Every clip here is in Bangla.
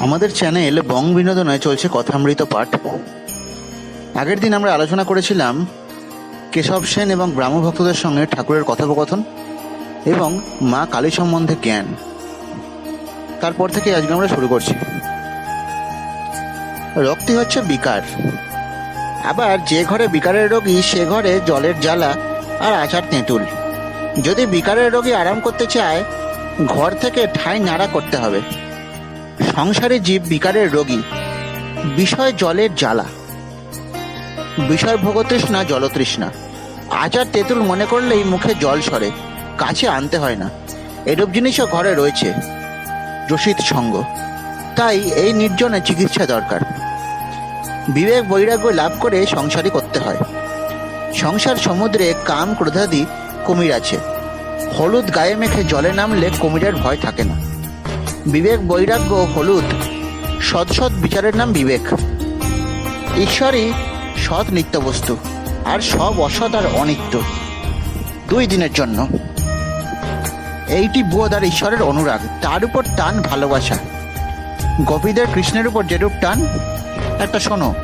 আমাদের চ্যানেল বং বিনোদনে চলছে কথামৃত পাঠ। আগের দিন আমরা আলোচনা করেছিলাম কেশব সেন এবং ব্রাহ্মভক্তদের সঙ্গে ঠাকুরের কথোপকথন এবং মা কালী সম্বন্ধে জ্ঞান। তারপর থেকে আজকে আমরা শুরু করছি। রক্তি হচ্ছে বিকার। আবার যে ঘরে বিকারের রোগী, সে ঘরে জলের জ্বালা আর আচার তেঁতুল। যদি বিকারের রোগী আরাম করতে চায়, ঘর থেকে ঠাঁই নাড়া করতে হবে। সংসারে জীব বিকারের রোগী, বিষয় জলের জ্বালা। বিষয় ভোগতৃষ্ণা, জলতৃষ্ণা। আচার তেঁতুল মনে করলেই মুখে জল সরে, কাছে আনতে হয় না। এরূপ জিনিসও ঘরে রয়েছে রসিদ সঙ্গ। তাই এই নির্জনে চিকিৎসা দরকার। বিবেক বৈরাগ্য লাভ করে সংসারই করতে হয়। সংসার সমুদ্রে কাম, ক্রোধাদি, কুমির আছে। হলুদ গায়ে মেখে জলে নামলে কুমিরের ভয় থাকে না। বিবেক, বৈরাগ্য হলুদ। সৎ সৎ বিচারের নাম বিবেক। ঈশ্বরই সৎ নিত্য বস্তু আর সব অসৎ আর অনিত্য দুই দিনের জন্য। এইটি বোধ আর ঈশ্বরের অনুরাগ, তার উপর টান ভালোবাসা। গোপীদের কৃষ্ণের উপর যেরূপ টান, একটা শোনো।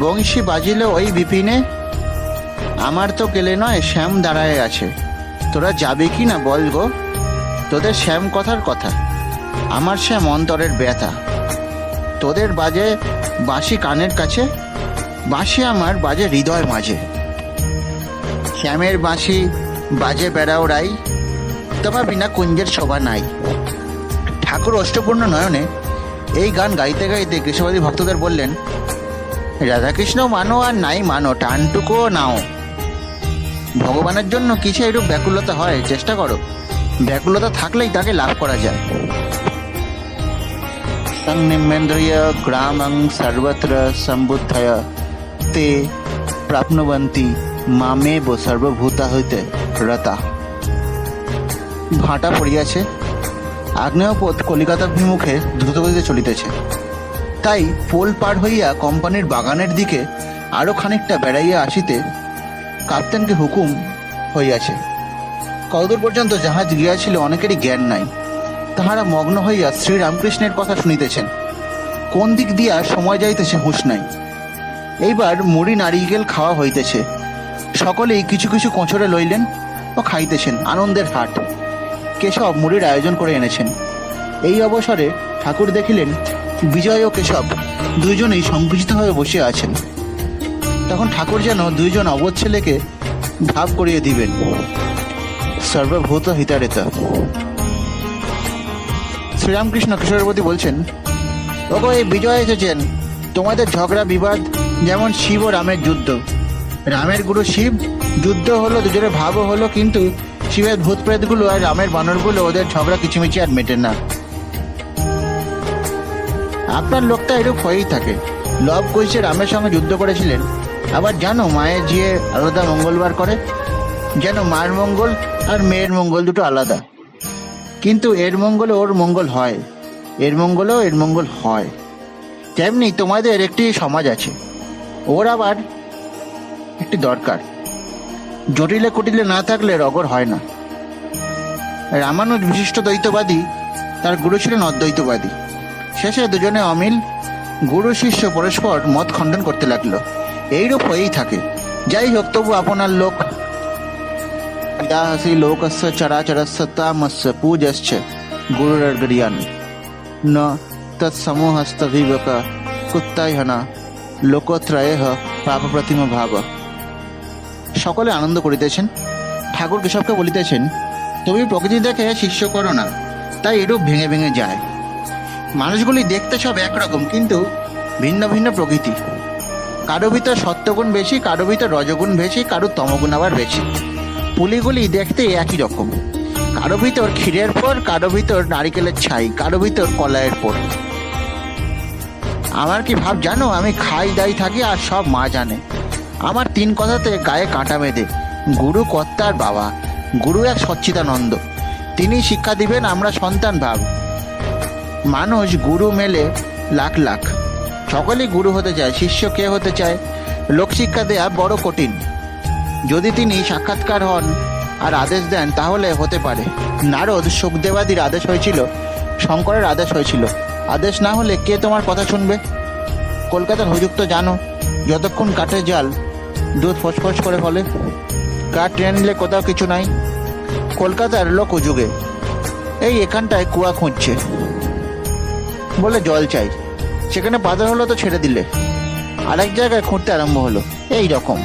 বংশী বাজিল ওই বিপিনে, আমার তো গেলে নয় শ্যাম দাঁড়ায় আছে। তোরা যাবে কি না বল গো? তোদের শ্যাম কথার কথা। আমার শ্যাম অন্তরের ব্যথা। তোদের বাজে বাঁশি কানের কাছে, বাঁশি আমার বাজে হৃদয় মাঝে। শ্যামের বাঁশি বাজে বেড়াও রাই তোমার বিনা কুঞ্জের শোভা নাই। ঠাকুর অষ্টপূর্ণ নয়নে এই গান গাইতে গাইতে কৃষ্ণবাদী ভক্তদের বললেন, রাধাকৃষ্ণ মানো আর নাই মানো, টানটুকুও নাও। ভগবানের জন্য কিছু এরূপ ব্যাকুলতা হয়, চেষ্টা করো। ব্যাকুলতা থাকলেই তাকে লাভ করা যায়। সংনিমেন্দ্রিয় গ্রামং সর্বত্র সম্বুদ্ধয়। তে প্রাপ্নবন্তী মামেব সর্বভূতা হইতে রতা। ভাটা পড়িয়াছে। আগ্নেয়পথ কলিকাতাভিমুখে দ্রুতগতিতে চলিতেছে। তাই পোল পার হইয়া কোম্পানির বাগানের দিকে আরও খানিকটা বেড়াইয়া আসিতে কাপ্তেনকে হুকুম হইয়াছে। কতদূর পর্যন্ত জাহাজ গিয়াছিল অনেকেরই জ্ঞান নাই। তাহারা মগ্ন হইয়া শ্রীরামকৃষ্ণের কথা শুনিতেছেন। কোন দিক দিয়া সময় যাইতেছে হুঁশ নাই। এইবার মুড়ি, নারিকেল খাওয়া হইতেছে। সকলেই কিছু কিছু কোঁচড়ে লইলেন ও খাইতেছেন আনন্দের হাট। কেশব মুড়ির আয়োজন করে এনেছেন। এই অবসরে ঠাকুর দেখিলেন বিজয় ও কেশব দুইজনেই সংকুচিতভাবে বসে আছেন। তখন ঠাকুর যেন দুইজন অবোধ ছেলেকে ভাব করিয়ে দিবেন। সর্বভূত হিতারেতা শ্রীরামকৃষ্ণ কিশোরবতী বলছেন, ওগো, এই বিজয় এসেছেন। তোমাদের ঝগড়া, বিবাদ, যেমন শিব ও রামের যুদ্ধ। রামের গুরু শিব, যুদ্ধ হলো, দুজনের ভাবও হলো, কিন্তু শিবের ভূত প্রেতগুলো আর রামের বানরগুলো, ওদের ঝগড়া কিচিমিচি আর মেটে না। আপনার লোকটা এরূপ হয়েই থাকে। লব কৈশে রামের সঙ্গে যুদ্ধ করেছিলেন। আবার জানো, মায়ের জিয়ে আলাদা মঙ্গলবার করে। যেন মার মঙ্গল আর মেয়ের মঙ্গল দুটো আলাদা। কিন্তু এর মঙ্গলে ওর মঙ্গল হয়। এর মঙ্গলেও এর মঙ্গল হয়। তেমনি তোমাদের একটি সমাজ আছে। ওর আবার একটি দরকার। জটিলে কুটিলে না থাকলে রগর হয় না। রামানুজ বিশিষ্ট দ্বৈতবাদী, তার গুরু ছিলেন অদ্বৈতবাদী। শেষে দুজনে অমিল, গুরু, শিষ্য, পরস্পর মত খণ্ডন করতে লাগল। এইরূপ হয়েই থাকে। যাই হোক, তবু আপনার লোক চরাচরস্য তামস্য পূজশ্চ গুরুরগরিয়ান ন তৎসমূহস্তভিবক কুত্তাইহনা লোকত্রয় পাপ প্রতিম ভাব সকলে আনন্দ করিতেছেন? ঠাকুর কেশবকে বলিতেছেন, তুমি প্রকৃতি দেখে শিষ্য করো না, তাই এরূপ ভেঙে ভেঙে যায়। মানুষগুলি দেখতে সব একরকম, কিন্তু ভিন্ন ভিন্ন প্রকৃতি। কারও ভিতর সত্যগুণ বেশি, কারও ভিতর রজগুণ বেশি, কারও তমগুণ আবার বেশি। পুলিগুলি দেখতে একই রকম। কারও ভিতর ক্ষীরের পর, কারও ভিতর নারিকেলের ছাই, কারও ভিতর কলায়ের পর। আমার কি ভাব জানো? আমি খাই, দাই থাকি আর সব মা জানে। আমার তিন কথাতে গায়ে কাঁটা বেঁধে গুরু কর্তার বাবা, গুরু এক সচ্চিদানন্দ। তিনি শিক্ষা দিবেন আমরা সন্তান ভাব। মানুষ গুরু মেলে লাখ লাখ। সকলেই গুরু হতে চায়, শিষ্য কে হতে চায়? লোকশিক্ষা দেয়া বড় কঠিন। যদি তিনি সাক্ষাৎকার হন আর আদেশ দেন, তাহলে হতে পারে। নারদ সুখদেবাদির আদেশ হয়েছিল, শঙ্করের আদেশ হয়েছিল। আদেশ না হলে কে তোমার কথা শুনবে? কলকাতার হুজুক তো জানো, যতক্ষণ কাঠের জাল দুধ ফসফস করে ফলে। কাঠ টেনে নিলে কোথাও কিছু নাই। কলকাতার লোক হুজুগে এই এখানটায় কুয়া খুঁজছে বলে জল চাই। সেখানে বাধা হলো তো ছেড়ে দিলে। আরেক জায়গায় খুঁড়তে আরম্ভ হলো, এই রকম।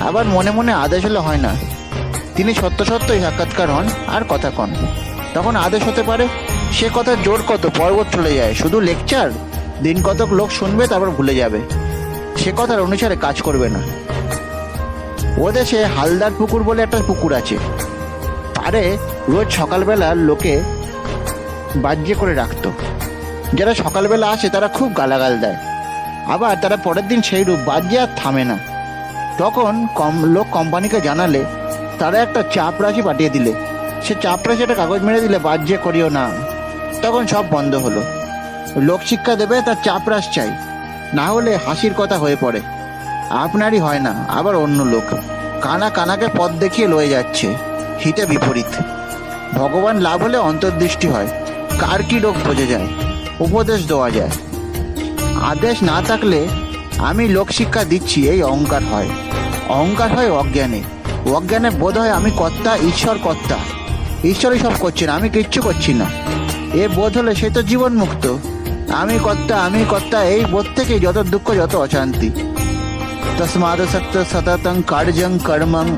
আবার মনে মনে আদেশ হলে হয় না। তিনি সত্য সত্যই সাক্ষাৎকার হন, আর কথা কন। তখন আদেশ হতে পারে, সে কথা জোর কত, পর্বত চলে যায়। শুধু লেকচার দিন কতক লোক শুনবে, তারপর ভুলে যাবে। সে কথার অনুসারে কাজ করবে না। ও দেশে হালদার পুকুর বলে একটা পুকুর আছে। পারে রোজ সকালবেলা লোকে বাজ্যে করে রাখতো। যারা সকালবেলা আসে, তারা খুব গালাগাল দেয়। আবার তারা পরের দিন সেই রূপ বাজ্যে আর থামে না। তখন কম, লোক কোম্পানিকে জানালে, তারা একটা চাপ রাশি পাঠিয়ে দিলে। সে চাপ একটা কাগজ মেরে দিলে বাজ্যে করিও না। তখন সব বন্ধ হলো। লোক শিক্ষা দেবে, তার চাপ রাশ চাই। না হলে হাসির কথা হয়ে পড়ে। আপনারই হয় না, আবার অন্য লোক। কানা কানাকে পথ দেখিয়ে লয়ে যাচ্ছে। হিতে বিপরীত। ভগবান লাভ হলে অন্তর্দৃষ্টি হয়। কার কি রোগ বোঝা যায়? উপদেশ দেওয়া যায়। আদেশ না থাকলে আমি লোকশিক্ষা দিচ্ছি, এই অহংকার হয়। অহংকার হয় অজ্ঞানে। অজ্ঞানে বোধ হয় আমি কর্তা, ঈশ্বর কর্তা। ঈশ্বরই সব করছেন, আমি কিচ্ছু করছি না। এ বোধ হলে সে তো জীবন মুক্ত। আমি কর্তা আমি কর্তা, এই বোধ থেকে যত দুঃখ, যত অশান্তি। তস্মাদসক্ত সততং কার্যং কর্মং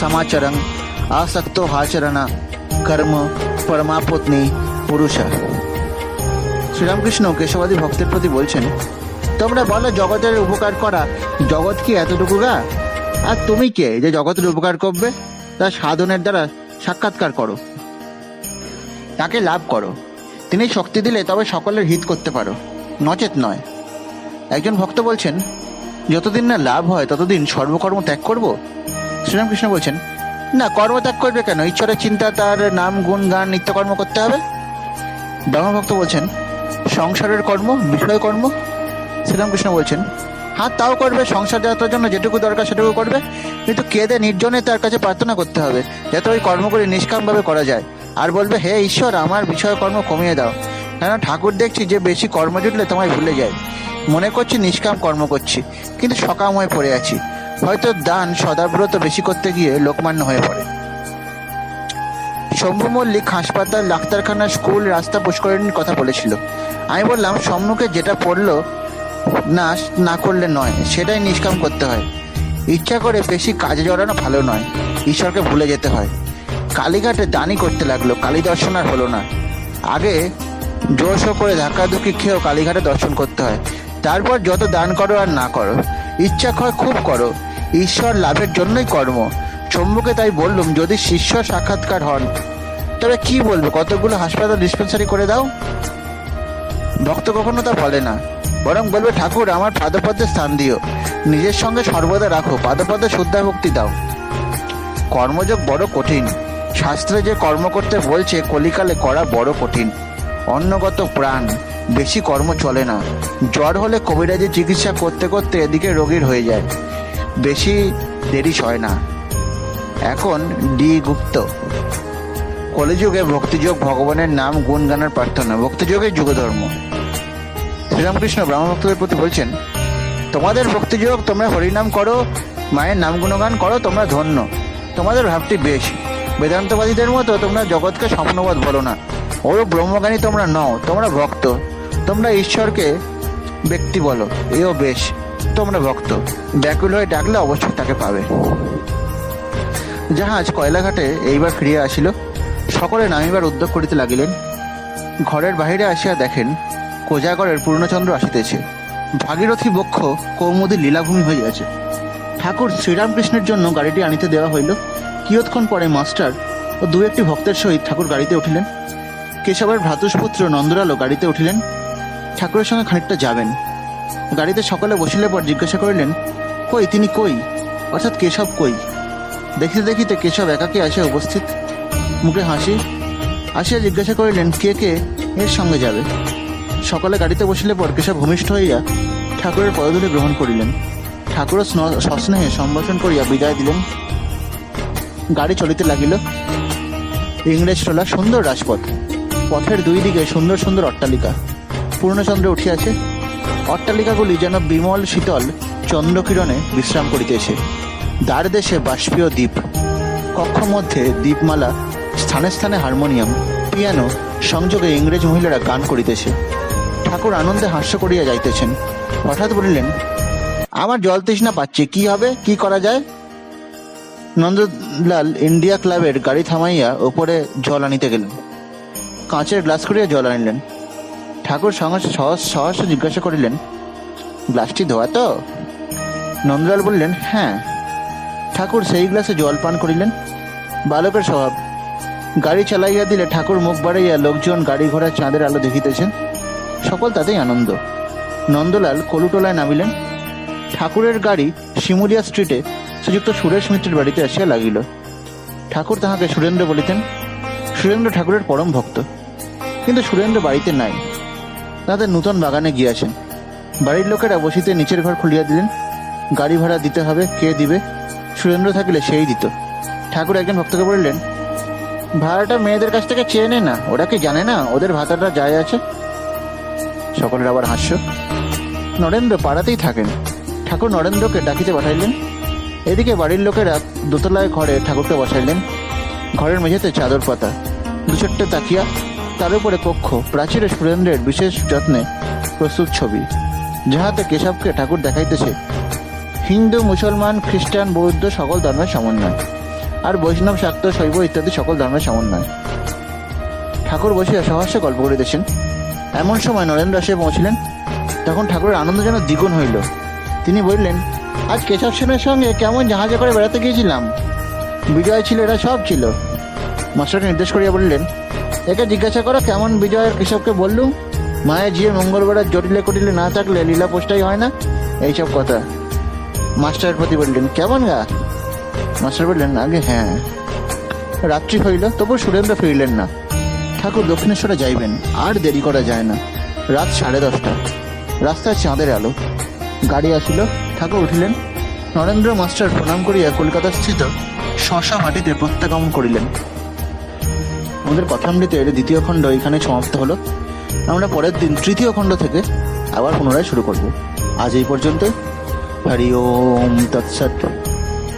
সমাচরং আসক্ত হাচরণা কর্ম পরমাপত্নী পুরুষা। শ্রীরামকৃষ্ণ কেশবাদী ভক্তের প্রতি বলছেন তোমরা বলো জগতের উপকার করা। জগৎ কি এতটুকু গা? আর তুমি কে? যে জগতের উপকার করবে, তা সাধনের দ্বারা সাক্ষাৎকার করো। তাকে লাভ করো। তিনি শক্তি দিলে তবে সকলের হিত করতে পারো। নচেত নয়। একজন ভক্ত বলছেন, যতদিন না লাভ হয়, ততদিন সর্বকর্ম ত্যাগ করব? শ্রীরামকৃষ্ণ বলছেন, না, কর্ম ত্যাগ করবে কেন? ঈশ্বরের চিন্তা, তার নাম, গুণ, গান নিত্যকর্ম করতে হবে? ব্রহ্মভক্ত বলছেন, সংসারের কর্ম, বিষয় কর্ম শ্রীরামকৃষ্ণ বলছেন হ্যাঁ তাও করবে, সংসার যাত্রার জন্য যেটুকু দরকার সেটুকু করবে, কিন্তু কেঁদে নির্জনে তার কাছে প্রার্থনা করতে হবে, যাতে ওই কর্মগুলি নিষ্কামভাবে করা যায়। আর বলবে, হে ঈশ্বর, আমার বিষয় কর্ম কমিয়ে দাও। কেন ঠাকুর দেখছি যে বেশি কর্ম জুটলে তোমায় ভুলে যায়। মনে করছি নিষ্কাম কর্ম করছি, কিন্তু সকাম হয়ে পড়ে আছি। হয়তো দান সদাব্রত বেশি করতে গিয়ে লোকমান্য হয়ে পড়ে। শম্ভু মল্লিক হাসপাতাল, ডাক্তারখানা, স্কুল, রাস্তা পুষ্করিণীর কথা বলেছিল। আমি বললাম, সম্মুখে যেটা পড়ল না না করলে নয়। সেটাই নিষ্কাম করতে হয়। ইচ্ছা করে বেশি কাজে জড়ানো ভালো নয়। ঈশ্বরকে ভুলে যেতে হয়। কালীঘাটে দানই করতে লাগল, কালী দর্শন আর হলো না। আগে জোরসো করে ধাক্কাধুকি খেয়েও কালীঘাটে দর্শন করতে হয়। তারপর যত দান করো আর না করো, ইচ্ছা হয় খুব করো। ঈশ্বর লাভের জন্যই কর্ম। শম্ভুকে তাই বললুম, যদি শিষ্য সাক্ষাৎকার হন, তবে কি বলব? কতগুলো হাসপাতাল ডিসপেন্সারি করে দাও? ভক্ত কখনো তা বলে না। বরং বলবে, ঠাকুর, আমার পাদপদ্মে স্থান দিও। নিজের সঙ্গে সর্বদা রাখো। পাদপদ্মে শুদ্ধা ভক্তি দাও। কর্মযোগ বড় কঠিন। শাস্ত্রে যে কর্ম করতে বলছে, কলিকালে করা বড় কঠিন। অন্নগত প্রাণ, বেশি কর্ম চলে না। জ্বর হলে কবিরাজি চিকিৎসা করতে করতে এদিকে রোগীর হয়ে যায়। বেশি দেরি হয় না। এখন ডি গুপ্ত। কলিযুগে ভক্তিযোগ ভগবানের নাম গুণগানের প্রার্থনা। ভক্তিযোগের যুগধর্ম। শ্রীরামকৃষ্ণ ব্রাহ্মভক্তদের প্রতি বলছেন, তোমাদের ভক্তিযোগ, তোমরা হরিনাম করো, মায়ের নাম গুণগান করো, তোমরা ধন্য। তোমাদের ভাবটি বেশ। বেদান্তবাদীদের মতো তোমরা জগৎকে স্বপ্নবোধ বলো না। ওরও ব্রহ্মজ্ঞানী তোমরা নও, তোমরা ভক্ত। তোমরা ঈশ্বরকে ব্যক্তি বলো, এও বেশ, তোমরা ভক্ত। ব্যাকুল হয়ে ডাকলে অবশ্যই তাকে পাবে। জাহাজ কয়লাঘাটে এইবার ফিরিয়া আসিল, সকলে নামিবার উদ্যোগ করিতে লাগিলেন। ঘরের বাহিরে আসিয়া দেখেন কোজাগরের পূর্ণচন্দ্র আসিতেছে। ভাগীরথী বক্ষ কৌমুদী লীলাভূমি হইয়াছে ঠাকুর শ্রীরামকৃষ্ণের জন্য গাড়িটি আনিতে দেওয়া হইল। কিয়ৎক্ষণ পরে মাস্টার ও দু একটি ভক্তের সহিত ঠাকুর গাড়িতে উঠিলেন। কেশবের ভ্রাতুষ্পুত্র নন্দলালও গাড়িতে উঠিলেন। ঠাকুরের সঙ্গে খানিকটা যাবেন। গাড়িতে সকলে বসিলে পর জিজ্ঞাসা করিলেন, কই, তিনি কই? অর্থাৎ কেশব কই? দেখিতে দেখিতে কেশব একাকে আসে উপস্থিত। মুখে হাসি, আসিয়া জিজ্ঞাসা করিলেন, কে কে এর সঙ্গে যাবে? সকালে গাড়িতে বসিলে পর কেশব ভূমিষ্ঠ হইয়া ঠাকুরের পদধূলি গ্রহণ করিলেন। ঠাকুর সস্নেহে সম্ভাষণ করিয়া বিদায় দিলেন। গাড়ি চলিতে লাগিল। ইংরেজ টোলা সুন্দর রাজপথ। পথের দুই দিকে সুন্দর সুন্দর অট্টালিকা। পূর্ণচন্দ্রে উঠিয়াছে। অট্টালিকাগুলি যেন বিমল, শীতল, চন্দ্রকিরণে বিশ্রাম করিতেছে। দ্বার দেশে বাষ্পীয় দ্বীপ। কক্ষ মধ্যে দ্বীপমালা, স্থানে স্থানে হারমোনিয়াম, পিয়ানো, সংযোগে ইংরেজ মহিলারা গান করিতেছে। ঠাকুর আনন্দে হাস্য করিয়া যাইতেছেন। হঠাৎ বলিলেন, আমার জল তৃষ্ণা পাচ্ছে, কি হবে? কি করা যায়? নন্দলাল ইন্ডিয়া ক্লাবের গাড়ি থামাইয়া ওপরে জল আনিতে গেলেন। কাঁচের গ্লাস করিয়া জল আনিলেন। ঠাকুর সহজ সহজ জিজ্ঞাসা করিলেন, গ্লাসটি ধোয়া তো? নন্দলাল বললেন হ্যাঁ। ঠাকুর সেই গ্লাসে জল পান করিলেন। বালকের স্বভাব, গাড়ি চালাইয়া দিলে ঠাকুর মুখ বাড়াইয়া লোকজন গাড়ি ঘোড়া চাঁদের আলো দেখিতেছেন। সকল তাতেই আনন্দ। নন্দলাল কলুটোলায় নামিলেন। ঠাকুরের গাড়ি শিমুলিয়া স্ট্রিটে শ্রীযুক্ত সুরেশ মিত্রের বাড়িতে আসিয়া লাগিল। ঠাকুর তাহাকে সুরেন্দ্র বলিতেন। সুরেন্দ্র ঠাকুরের পরম ভক্ত। কিন্তু সুরেন্দ্র বাড়িতে নাই। তাদের নূতন বাগানে গিয়াছেন। বাড়ির লোকেরা বসিতে নিচের ঘর খুলিয়া দিলেন। গাড়ি ভাড়া দিতে হবে, কে দিবে? সুরেন্দ্র থাকিলে সেই দিত। ঠাকুর একজন ভক্তকে বললেন, ভাড়াটা মেয়েদের কাছ থেকে চেয়ে নে না। ওরা কি জানে না? ওদের ভাতাটা যায় আছে। সকলের আবার হাস্য। নরেন্দ্র পাড়াতেই থাকেন। ঠাকুর নরেন্দ্রকে ডাকিতে পাঠাইলেন। এদিকে বাড়ির লোকেরা দোতলায় ঘরে ঠাকুরকে বসাইলেন। ঘরের মেঝেতে চাদর পাতা, দু চারটে তাকিয়া, তার উপরে কক্ষ, প্রাচীরে সুরেন্দ্রের বিশেষ যত্নে প্রস্তুত ছবি। যাহাতে কেশবকে ঠাকুর দেখাইতেছে, হিন্দু, মুসলমান, খ্রিস্টান, বৌদ্ধ সকল ধর্মের সমন্বয়। আর বৈষ্ণব, শাক্ত, শৈব ইত্যাদি সকল ধর্মের সমন্বয়। ঠাকুর বসিয়া সহস্য গল্প করিতেছেন। এমন সময় নরেন্দ্র আসে পৌঁছিলেন। তখন ঠাকুরের আনন্দ যেন দ্বিগুণ হইল। তিনি বললেন, আজ কেশব সেনের সঙ্গে কেমন জাহাজে করে বেড়াতে গিয়েছিলাম? বিজয় ছিল, এরা সব ছিল। মাস্টারকে নির্দেশ করিয়া বললেন, একে জিজ্ঞাসা করো কেমন বিজয়ের কেশবকে বললুম মায়ের ঝিয়ে মঙ্গলবার জটিলে কটিলে না থাকলে লীলা পোস্টাই হয় না? এইসব কথা। মাস্টারের প্রতি বললেন, কেমন গা? মাস্টার বললেন, আগে হ্যাঁ। রাত্রি হইল, তবু সুরেন্দ্র ফিরলেন না। ঠাকুর দক্ষিণেশ্বরে যাইবেন, আর দেরি করা যায় না। রাত সাড়ে দশটা। রাস্তায় চাঁদের আলো। গাড়ি আসিল, ঠাকুর উঠিলেন। নরেন্দ্র মাস্টার প্রণাম করিয়া কলকাতা স্থিত শশা মাটিতে প্রত্যাগমন করিলেন। আমাদের কথামৃতের দ্বিতীয় খণ্ড এখানে সমাপ্ত হলো। আমরা পরের দিন তৃতীয় খণ্ড থেকে আবার পুনরায় শুরু করব। আজ এই পর্যন্ত হরি ওম তৎসৎ।